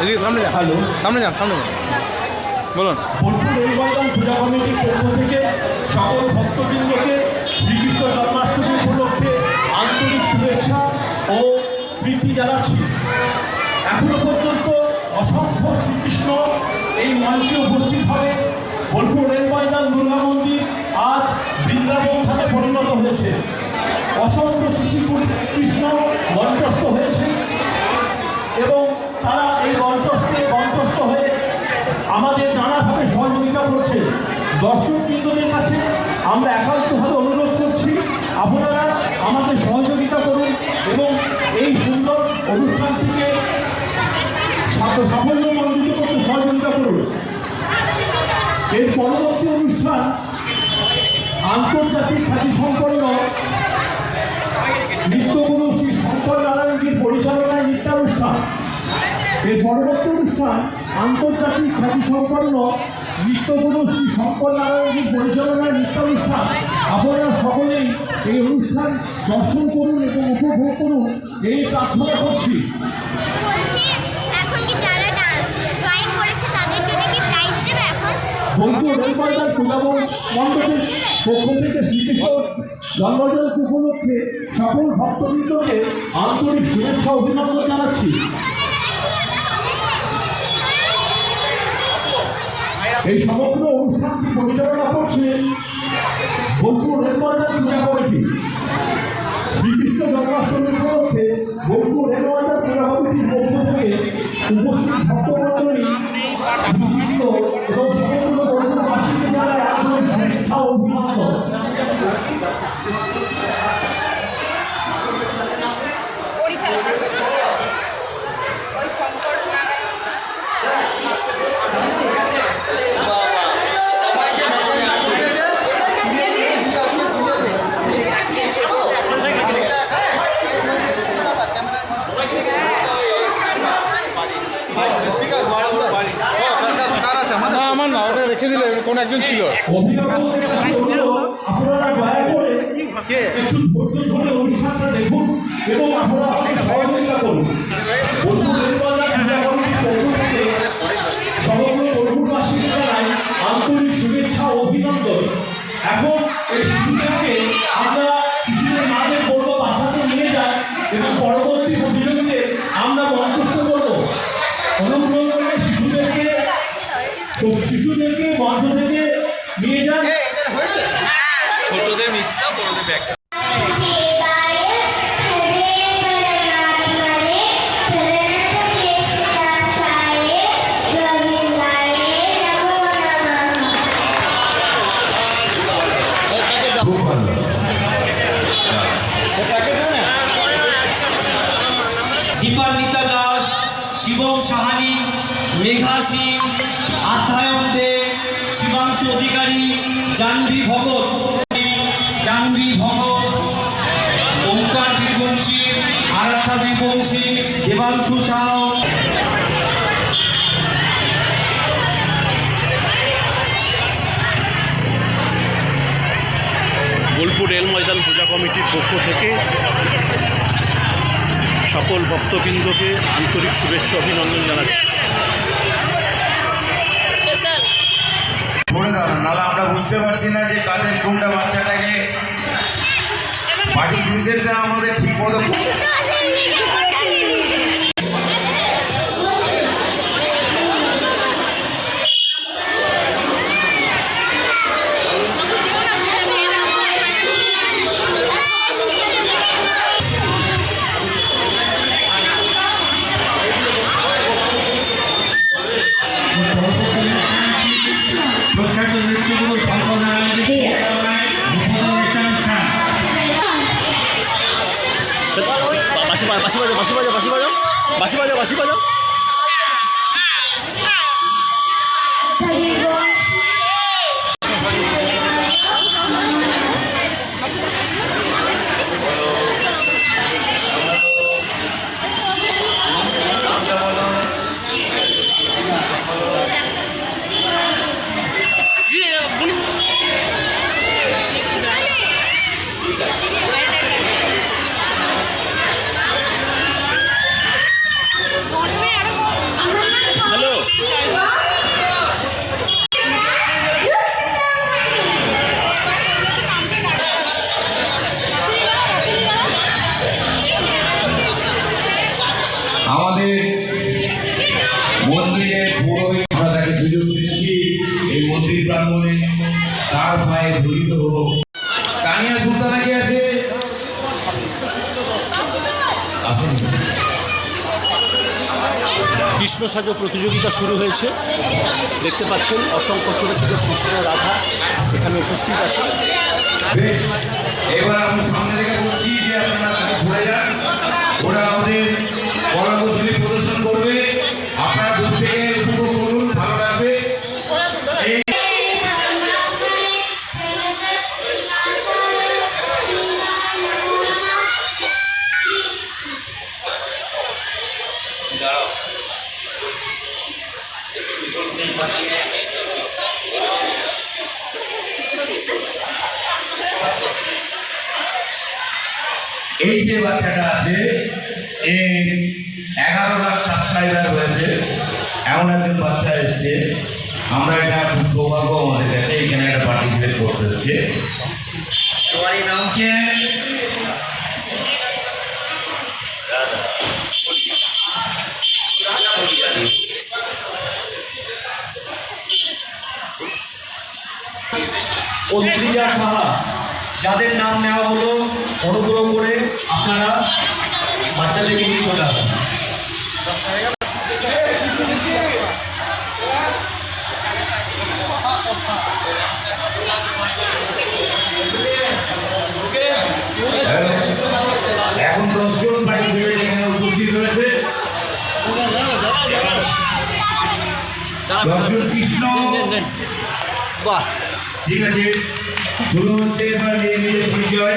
এদিকে সামনে যান হ্যালো। সামনে যান সামনে যান বলুন। বোলপুর রেলবাগান পূজা কমিটির পক্ষ থেকে সকল ভক্তবৃন্দকে শ্রীকৃষ্ণ জন্মাষ্টমী উপলক্ষে আন্তরিক শুভেচ্ছা ও প্রীতি জানাচ্ছি। এখনও পর্যন্ত অসংখ্য শ্রীকৃষ্ণ এই মঞ্চে উপস্থিত হবে বোলপুর রেল ময়দান দুর্গা মন্দির আজ বৃন্দাবন ধামে পরিণত হয়েছে। অসংখ্য শিশু কৃষ্ণ মঞ্চস্থ হয়েছে এবং তারা এই আমাদের নানাভাবে সহযোগিতা করছে। দর্শক বৃন্দদের কাছে আমরা একান্তভাবে অনুরোধ করছি, আপনারা আমাদের সহযোগিতা করুন এবং এই সুন্দর অনুষ্ঠানটিকে সাফ- সাফল্যমণ্ডিত করতে সহযোগিতা করুন। এর পরবর্তী অনুষ্ঠান আন্তর্জাতিক খ্যাতিসম্পন্ন নৃত্যগুরু শ্রী শঙ্কর নারায়ণজির পরিচালনায় নৃত্যানুষ্ঠান। এর পরবর্তী অনুষ্ঠান আন্তর্জাতিক খ্যাতিসম্পন্ন নৃত্যগুরু শ্রী শঙ্কর নারায়ণজির পরিচালনায় নৃত্যানুষ্ঠান আপনারা সকলেই এই অনুষ্ঠান দর্শন করুন এবং উপভোগ করুন। এই প্রার্থনা করছি। বন্ধু পূজাবন মণ্ডপের পক্ষ থেকে শ্রীকৃষ্ণ উপলক্ষে সকল ভক্তবৃন্দকে আন্তরিক শুভেচ্ছা অভিনন্দন জানাচ্ছি। এই সমগ্র অনুষ্ঠানটি পরিচালনা করছে বোলপুর রেলময়দান পূজা কমিটি। শ্রীকৃষ্ণ জন্মাষ্টমী উপলক্ষে বোলপুর রেলময়দান পূজা কমিটির পক্ষ থেকে উপস্থিত ভক্তমণ্ডলী বিভিন্ন এবং সমগ্র বোলপুরবাসীকে জানায় আন্তরিক শুভেচ্ছা ও অভিনন্দন পরিচালনা করছে ওই শঙ্কর নারায়ণ না আমার না ওটা রেখে দিলে কোন একজন ছিল। অভিনন্দন মেঘা সিং আধ্যায়ন দে, শিবাংশু অধিকারী, জাহ্নবী ভগত জাহ্নবী ভগত ওঙ্কার বীরবংশী আরাধ্যা বীরবংশী দেবাংশু সাউ বোলপুর রেল ময়দান পূজা কমিটির পক্ষ থেকে সকল ভক্তবৃন্দকে আন্তরিক শুভেচ্ছা, অভিনন্দন জানাচ্ছি। করে দাঁড়ান নাহলে আমরা বুঝতে পারছি না যে কাদের কোনটা বাচ্চাটাকে পার্টিসিপেশনটা আমাদের ঠিক মতো বাজা বাসি বাজাও কৃষ্ণ সাজো প্রতিযোগিতা শুরু হয়েছে। দেখতে পাচ্ছেন অসংখ্য ছোটো ছোটো কৃষ্ণ রাধা এখানে উপস্থিত আছে বেশ এবার আমি সামনে থেকে বলছি যে আপনারা সরে যান। ওরা আমাদের কলাকৌশলী প্রদর্শন করবে। আপনারা দূর থেকে উপভোগ করুন ভালো লাগবে। এই এই যে বাচ্চাটা আছে, এ এগারো লাখ সাবস্ক্রাইবার হয়েছে। এমন একজন বাচ্চা এসছে। আমরা এটা সৌভাগ্য আমাদের কাছে, এখানে একটা পার্টিসিপেট করতে এসছে। তোমার এই নাম কে অন্ত্রিজা সাহা যাদের নাম নেওয়া হলো অনুগ্রহ করে আপনারা বাচ্চাদেরকে নিয়ে চলে আসুন। কৃষ্ণ। ঠিক আছে? শুরু হচ্ছে এবার নিয়ে নিজের পরিচয়।